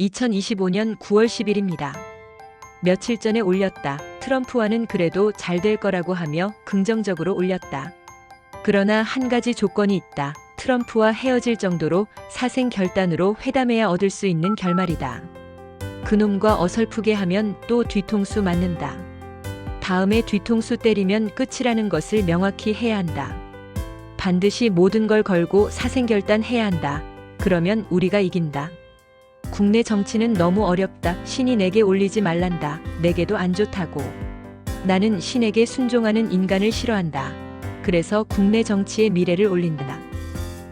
2025년 9월 10일입니다. 며칠 전에 올렸다. 트럼프와는 그래도 잘 될 거라고 하며 긍정적으로 올렸다. 그러나 한 가지 조건이 있다. 트럼프와 헤어질 정도로 사생 결단으로 회담해야 얻을 수 있는 결말이다. 그놈과 어설프게 하면 또 뒤통수 맞는다. 다음에 뒤통수 때리면 끝이라는 것을 명확히 해야 한다. 반드시 모든 걸 걸고 사생결단 해야 한다. 그러면 우리가 이긴다. 국내 정치는 너무 어렵다. 신이 내게 올리지 말란다. 내게도 안 좋다고. 나는 신에게 순종하는 인간을 싫어한다. 그래서 국내 정치의 미래를 올린다.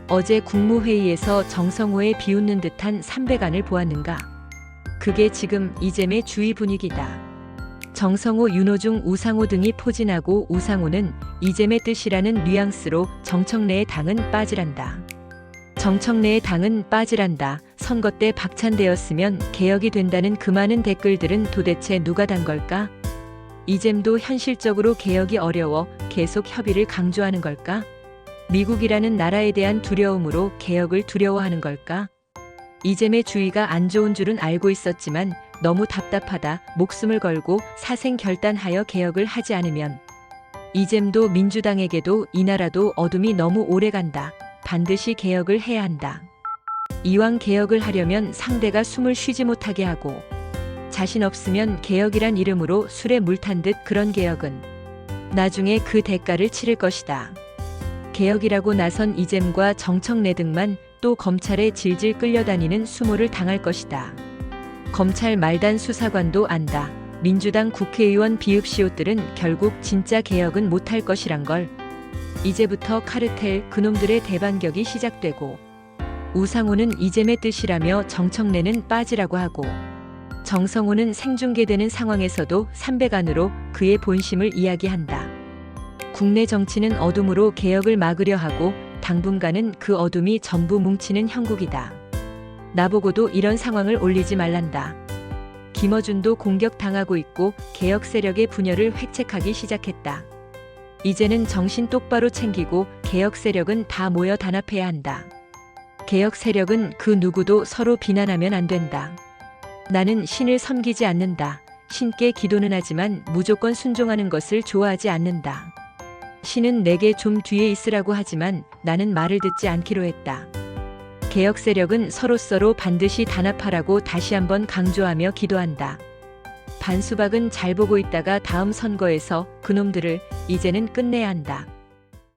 어제 국무회의에서 정성호의 비웃는 듯한 삼백안을 보았는가? 그게 지금 이잼의 주의 분위기다. 정성호, 윤호중, 우상호 등이 포진하고 우상호는 이잼의 뜻이라는 뉘앙스로 정청래의 당은 빠지란다. 정청래의 당은 빠지란다. 선거 때 박찬되었으면 개혁이 된다는 그 많은 댓글들은 도대체 누가 단 걸까? 이잼도 현실적으로 개혁이 어려워 계속 협의를 강조하는 걸까? 미국이라는 나라에 대한 두려움으로 개혁을 두려워하는 걸까? 이잼의 주의가 안 좋은 줄은 알고 있었지만 너무 답답하다. 목숨을 걸고 사생 결단하여 개혁을 하지 않으면 이잼도 민주당에게도 이 나라도 어둠이 너무 오래 간다. 반드시 개혁을 해야 한다. 이왕 개혁을 하려면 상대가 숨을 쉬지 못하게 하고 자신 없으면 개혁이란 이름으로 술에 물 탄 듯 그런 개혁은 나중에 그 대가를 치를 것이다. 개혁이라고 나선 이잼과 정청래 등만 또 검찰에 질질 끌려다니는 수모를 당할 것이다. 검찰 말단 수사관도 안다. 민주당 국회의원 비읍시옷들은 결국 진짜 개혁은 못할 것이란 걸. 이제부터 카르텔 그놈들의 대반격이 시작되고 우상호는 이잼의 뜻이라며 정청래는 빠지라고 하고 정성호는 생중계되는 상황에서도 삼백안으로 그의 본심을 이야기한다. 국내 정치는 어둠으로 개혁을 막으려 하고 당분간은 그 어둠이 전부 뭉치는 형국이다. 나보고도 이런 상황을 올리지 말란다. 김어준도 공격당하고 있고 개혁 세력의 분열을 획책하기 시작했다. 이제는 정신 똑바로 챙기고 개혁 세력은 다 모여 단합해야 한다. 개혁 세력은 그 누구도 서로 비난하면 안 된다. 나는 신을 섬기지 않는다. 신께 기도는 하지만 무조건 순종하는 것을 좋아하지 않는다. 신은 내게 좀 뒤에 있으라고 하지만 나는 말을 듣지 않기로 했다. 개혁 세력은 서로서로 반드시 단합하라고 다시 한번 강조하며 기도한다. 반수박은 잘 보고 있다가 다음 선거에서 그놈들을 이제는 끝내야 한다.